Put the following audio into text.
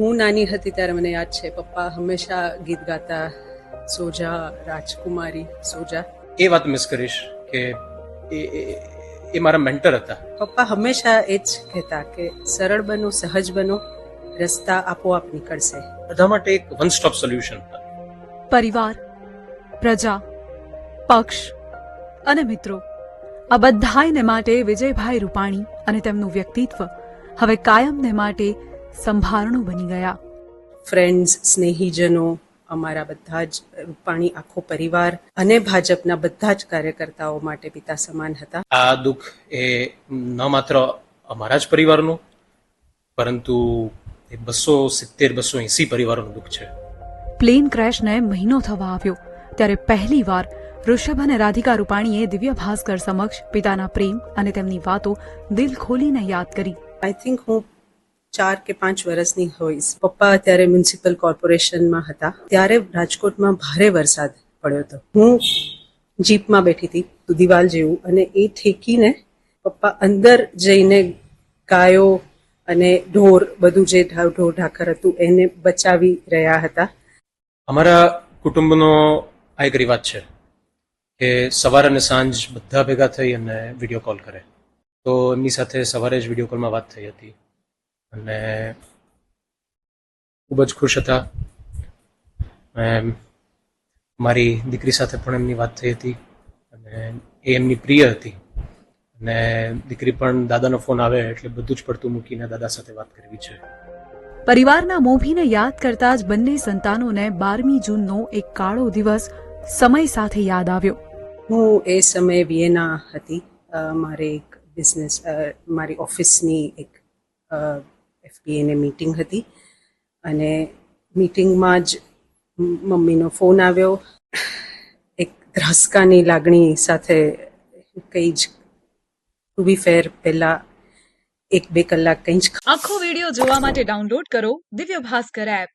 હું નાની હતી ત્યારે મને યાદ છે પપ્પા હંમેશા ગીત ગાતા સોજા રાજકુમારી સોજા. એ વાત મિસ કરીશ કે એ એ- મારા મેન્ટર હતા. પપ્પા હંમેશા એ જ કહેતા કે સરળ બનો સહજ બનો રસ્તા આપોઆપ નીકળશે. બધા માટે એક વન સ્ટોપ સોલ્યુશન પરિવાર પ્રજા પક્ષ અને મિત્રો. આ બધાયને માટે વિજયભાઈ રૂપાણી અને તેમનું વ્યક્તિત્વ હવે કાયમને માટે સંભારણું બની ગયા. ફ્રેન્ડ્સ સ્નેહીજનો અમારા બધા જ રૂપાણી આખો પરિવાર અને ભાજપના બધા જ કાર્યકર્તાઓ માટે પિતા સમાન હતા. આ દુઃખ એ ન માત્ર અમારા જ પરિવારનું પરંતુ એ બસો સિત્તેર બસો એસી પરિવારોનું દુઃખ છે. પ્લેન ક્રેશને મહિનો થવા આવ્યો. ત્યારે પહેલી વાર ઋષભ અને રાધિકા રૂપાણીએ દિવ્ય ભાસ્કર સમક્ષ પિતાના પ્રેમ અને તેમની વાતો દિલ ખોલીને યાદ કરી. આઈ થિંક હું ચાર કે પાંચ વર્ષની હોઈશ. પપ્પા ત્યારે મ્યુનિસિપલ કોર્પોરેશનમાં હતા. ત્યારે રાજકોટમાં ભારે વરસાદ પડ્યો હતો. હું જીપમાં બેઠી હતી દિવાલ જેવું, અને એ ઠેકીને પપ્પા અંદર જઈને ગાયો અને ઢોર, બધું જે ઢોર, ઢાકર હતું, એને બચાવી રહ્યા હતા. અમારા કુટુંબનો આ એક રિવાજ છે કે સવાર અને સાંજ બધા ભેગા થઈ અને વીડિયો કોલ કરે. તો એમની સાથે સવારે જ વીડિયો કોલમાં વાત થઈ હતી. અને ખૂબ જ ખુશ હતા. મારી દીકરી સાથે પણ એમની વાત થઈ હતી અને એ એમની પ્રિય હતી. અને દીકરી પણ દાદાનો ફોન આવે એટલે બધું જ પડતું મૂકીને દાદા સાથે વાત કરવી છે. પરિવારના મોભીને યાદ કરતા જ બંને સંતાનોને બારમી જૂનનો એક કાળો દિવસ સમય સાથે યાદ આવ્યો. હું એ સમયે વિયેના હતી. મારે એક બિઝનેસ મારી ઓફિસની એક એફબીએને મીટિંગ હતી. અને મીટિંગમાં જ મમ્મીનો ફોન આવ્યો. એક ધ્રાસકાની લાગણી સાથે કંઈ જ ટુ બી ફેર પહેલાં એક બે કલાક કંઈ જ આખો વીડિયો જોવા માટે ડાઉનલોડ કરો દિવ્ય ભાસ્કર એપ